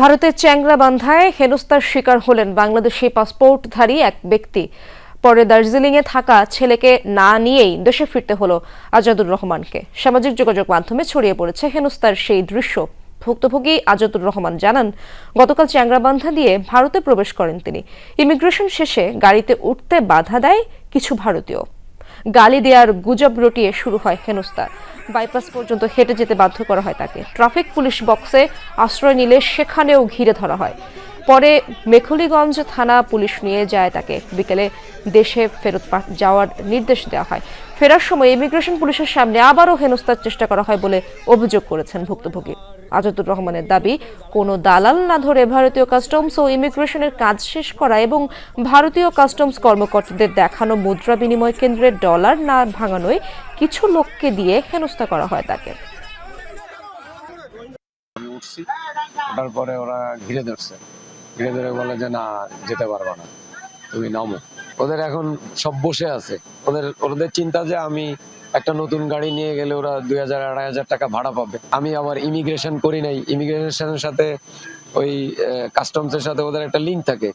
ভারতের চ্যাংরাবান্ধায় হেনস্থার শিকার হলেন বাংলাদেশি পাসপোর্টধারী এক ব্যক্তি। পরে দার্জিলিংয়ে থাকা ছেলেকে না নিয়েই দেশে ফিরতে হলো আজাদুর রহমানকে। সামাজিক যোগাযোগ মাধ্যমে ছড়িয়ে পড়েছে হেনস্থার সেই দৃশ্য। ভুক্তভোগী আজাদুর রহমান জানান, গতকাল চ্যাংরাবান্ধা দিয়ে ভারতে প্রবেশ করেন তিনি। ইমিগ্রেশন শেষে গাড়িতে উঠতে বাধা দেয় কিছু ভারতীয়। গালি দেওয়ার গুজব রটিয়ে শুরু হয় হেনস্তা বাইপাস পর্যন্ত হেঁটে যেতে বাধ্য করা হয় তাকে। ট্রাফিক পুলিশ বক্সে আশ্রয় নিলে সেখানেও ঘিরে ধরা হয়। পরে মেখলিগঞ্জ থানা পুলিশ নিয়ে যায় তাকে। বিকেলে দেশে ফেরত যাওয়ার নির্দেশ দেওয়া হয়। ফেরার সময় ইমিগ্রেশন পুলিশের সামনে আবারও হেনস্থার চেষ্টা করা হয় বলে অভিযোগ করেছেন ভুক্তভোগী। আজাদুর রহমানের দাবি, কোনো দালাল না ধরে ভারতীয় কাস্টমস ও ইমিগ্রেশনের কাজ শেষ করা এবং ভারতীয় কাস্টমস কর্মকর্তাদের দেখানো মুদ্রা বিনিময় কেন্দ্রের ডলার না ভাঙানোয় কিছু লোককে দিয়ে হেনস্থা করা হয় তাকে। আমি উঠছি, ওঠার পরে ওরা ঘিরে ধরছে। ঘিরে ধরে বলে যে, না, যেতে পারবা না। তুমি নামো। ওদের এখন সব বসে আছে। ওদের ওদের চিন্তা যে আমি একটা নতুন গাড়ি নিয়ে গেলে ওরা দুই হাজার, আড়াই হাজার টাকা ভাড়া পাবে। আমি আবার ইমিগ্রেশন করি নাই। ইমিগ্রেশনের সাথে ওই কাস্টমসের সাথে ওদের একটা লিঙ্ক থাকে।